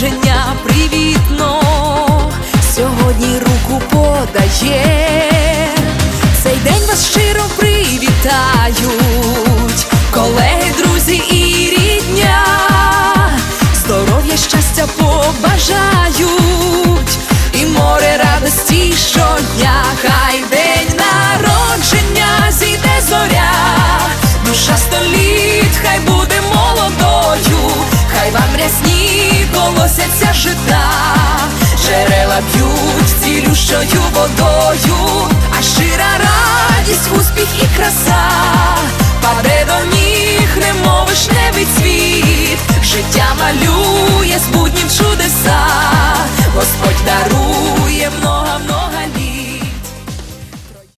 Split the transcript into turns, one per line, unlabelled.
народження привітно, рясні колосяться жита, джерела б'ють цілющою водою, а щира радість, успіх і краса, паде до ніг, немов вишневий цвіт, життя малює з буднім чудеса, Господь дарує